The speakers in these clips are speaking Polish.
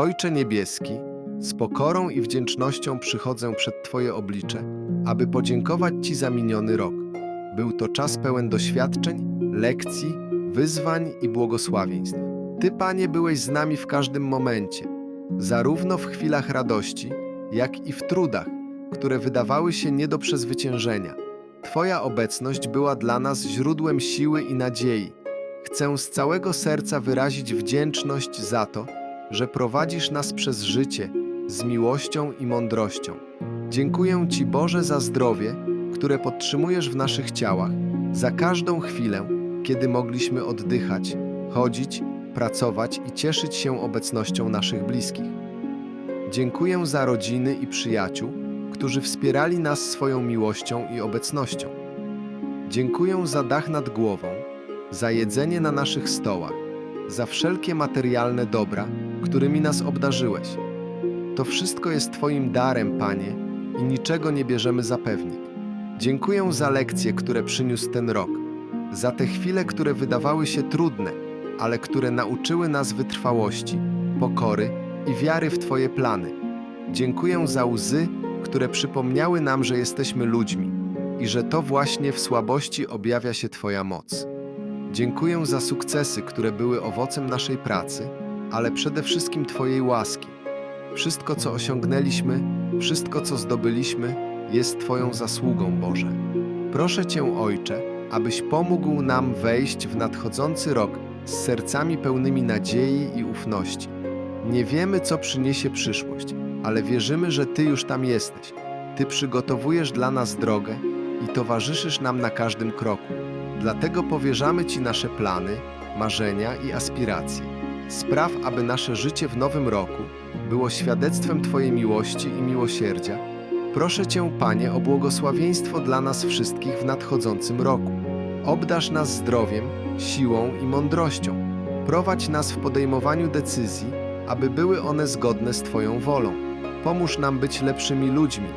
Ojcze Niebieski, z pokorą i wdzięcznością przychodzę przed Twoje oblicze, aby podziękować Ci za miniony rok. Był to czas pełen doświadczeń, lekcji, wyzwań i błogosławieństw. Ty, Panie, byłeś z nami w każdym momencie, zarówno w chwilach radości, jak i w trudach, które wydawały się nie do przezwyciężenia. Twoja obecność była dla nas źródłem siły i nadziei. Chcę z całego serca wyrazić wdzięczność za to, że prowadzisz nas przez życie z miłością i mądrością. Dziękuję Ci, Boże, za zdrowie, które podtrzymujesz w naszych ciałach, za każdą chwilę, kiedy mogliśmy oddychać, chodzić, pracować i cieszyć się obecnością naszych bliskich. Dziękuję za rodziny i przyjaciół, którzy wspierali nas swoją miłością i obecnością. Dziękuję za dach nad głową, za jedzenie na naszych stołach, za wszelkie materialne dobra, którymi nas obdarzyłeś. To wszystko jest Twoim darem, Panie, i niczego nie bierzemy za pewnik. Dziękuję za lekcje, które przyniósł ten rok, za te chwile, które wydawały się trudne, ale które nauczyły nas wytrwałości, pokory i wiary w Twoje plany. Dziękuję za łzy, które przypomniały nam, że jesteśmy ludźmi i że to właśnie w słabości objawia się Twoja moc. Dziękuję za sukcesy, które były owocem naszej pracy, ale przede wszystkim Twojej łaski. Wszystko, co osiągnęliśmy, wszystko, co zdobyliśmy, jest Twoją zasługą, Boże. Proszę Cię, Ojcze, abyś pomógł nam wejść w nadchodzący rok z sercami pełnymi nadziei i ufności. Nie wiemy, co przyniesie przyszłość, ale wierzymy, że Ty już tam jesteś. Ty przygotowujesz dla nas drogę i towarzyszysz nam na każdym kroku. Dlatego powierzamy Ci nasze plany, marzenia i aspiracje. Spraw, aby nasze życie w nowym roku było świadectwem Twojej miłości i miłosierdzia. Proszę Cię, Panie, o błogosławieństwo dla nas wszystkich w nadchodzącym roku. Obdarz nas zdrowiem, siłą i mądrością. Prowadź nas w podejmowaniu decyzji, aby były one zgodne z Twoją wolą. Pomóż nam być lepszymi ludźmi,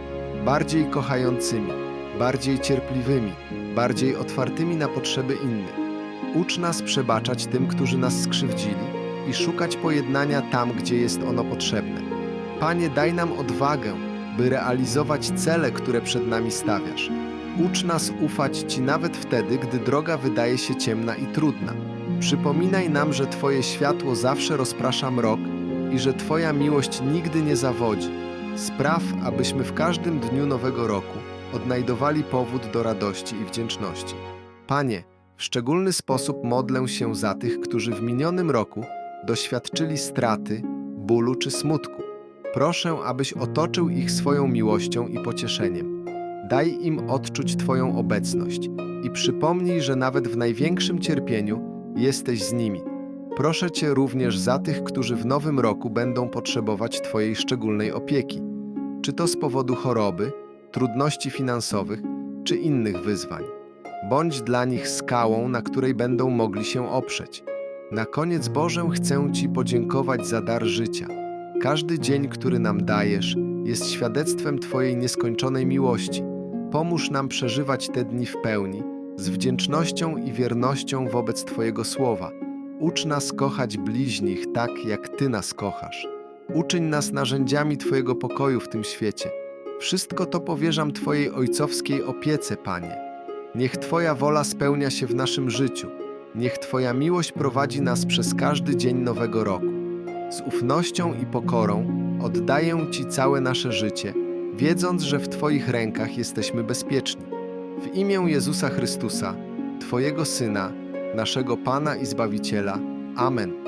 bardziej kochającymi, bardziej cierpliwymi, bardziej otwartymi na potrzeby innych. Ucz nas przebaczać tym, którzy nas skrzywdzili i szukać pojednania tam, gdzie jest ono potrzebne. Panie, daj nam odwagę, by realizować cele, które przed nami stawiasz. Ucz nas ufać Ci nawet wtedy, gdy droga wydaje się ciemna i trudna. Przypominaj nam, że Twoje światło zawsze rozprasza mrok i że Twoja miłość nigdy nie zawodzi. Spraw, abyśmy w każdym dniu nowego roku odnajdowali powód do radości i wdzięczności. Panie, w szczególny sposób modlę się za tych, którzy w minionym roku doświadczyli straty, bólu czy smutku. Proszę, abyś otoczył ich swoją miłością i pocieszeniem. Daj im odczuć Twoją obecność i przypomnij, że nawet w największym cierpieniu jesteś z nimi. Proszę Cię również za tych, którzy w nowym roku będą potrzebować Twojej szczególnej opieki, czy to z powodu choroby, trudności finansowych, czy innych wyzwań. Bądź dla nich skałą, na której będą mogli się oprzeć. Na koniec Boże chcę Ci podziękować za dar życia. Każdy dzień, który nam dajesz, jest świadectwem Twojej nieskończonej miłości. Pomóż nam przeżywać te dni w pełni, z wdzięcznością i wiernością wobec Twojego słowa. Ucz nas kochać bliźnich tak, jak Ty nas kochasz. Uczyń nas narzędziami Twojego pokoju w tym świecie. Wszystko to powierzam Twojej ojcowskiej opiece, Panie. Niech Twoja wola spełnia się w naszym życiu. Niech Twoja miłość prowadzi nas przez każdy dzień nowego roku. Z ufnością i pokorą oddaję Ci całe nasze życie, wiedząc, że w Twoich rękach jesteśmy bezpieczni. W imię Jezusa Chrystusa, Twojego Syna, naszego Pana i Zbawiciela. Amen.